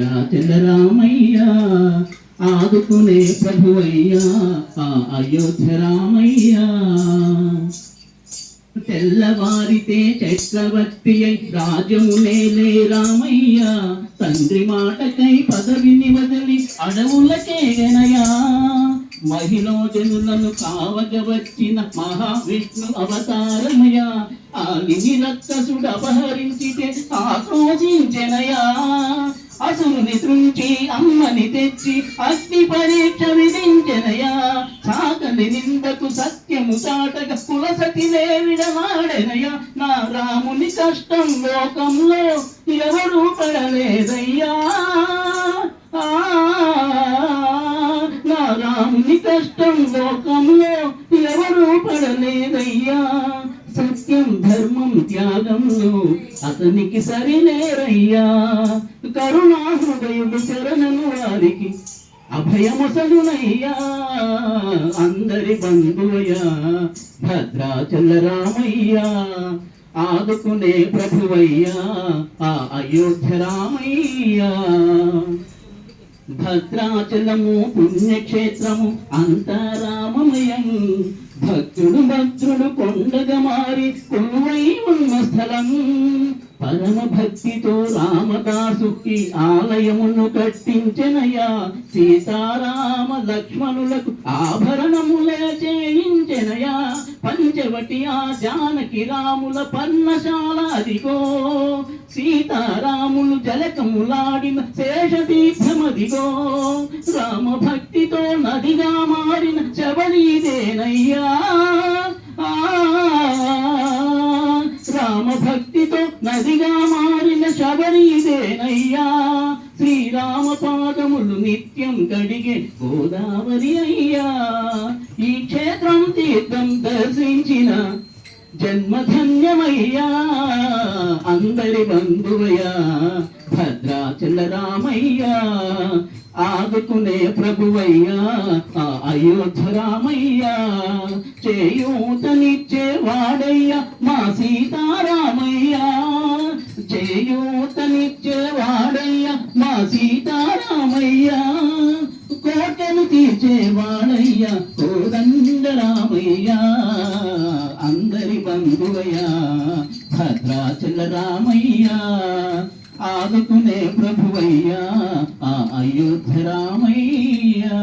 భద్రాచల రామయ్యా ఆదుకునే ప్రభువయ్యా ఆ అయోధ్య రామయ్య. తెల్లవారితే చక్రవర్తి అయి రాజము రామయ్య తండ్రి మాటకై పదవిని వదిలి అడవులకేగనయా మహిళ జనులను కావగ వచ్చిన మహావిష్ణు అవతారమయ ఆలిని రక్కసుడు అపహరించితే ఆక్రోశించనయా. అసురుని తృంచి అమ్మని తెచ్చి అగ్ని పరీక్ష విధించనయా సాగని నిందకు సత్యము చాటగ కులసతిలే విడవాడెనయా నా రాముని కష్టం లోకంలో ఎవరు పడలేదయ్యా. నా రాముని కష్టం లోకంలో ఎవరు పడలేదయ్యా. సత్యం ధర్మం త్యాగంలో అతనికి సరిలేరయ్యా. కరుణా హృదయుడు శరణను వారికి అభయమసలునయ్యా అందరి బంధువయ్యా భద్రాచల రామయ్యా. ఆదుకునే ప్రభువయ్యా ఆ అయోధ్య రామయ్యా. భద్రాచలము పుణ్యక్షేత్రము అంతరామమయం. భక్తుడు భద్రుడు కొండగ మారి కొలువై ఉన్న స్థలం. పరమ భక్తితో రామదాసుకి ఆలయమును కట్టించెనయా సీతారామ లక్ష్మణులకు ఆభరణములే చేయించెనయా పంచవటి ఆ జానకి రాముల పర్ణశాల అదిగో. సీతారాములు జలకములాడిన శేషతీర్థమదిగో రామ భక్తితో నదిగా మారిన శబరీదేనయ్యా భక్తితో నదిగా మారిన శబరీదేనయ్యా శ్రీరామ పాదములు నిత్యం కడిగే గోదావరి అయ్యా. ఈ క్షేత్రం తీర్థం దర్శించిన జన్మధన్యమయ్యా. అందరి బంధువయ్యా భద్రాచల రామయ్యా. ఆదుకునే ప్రభువయ్యా అయోధ్య రామయ్యా. చేయూతనిచ్చే వాడయ్యా మా సీతా రామయ్యా అందరి బంధువయ్యా భద్రాచల రామయ్యా ఆదుకునే ప్రభువయ్యా ఆ అయోధ్య రామయ్యా.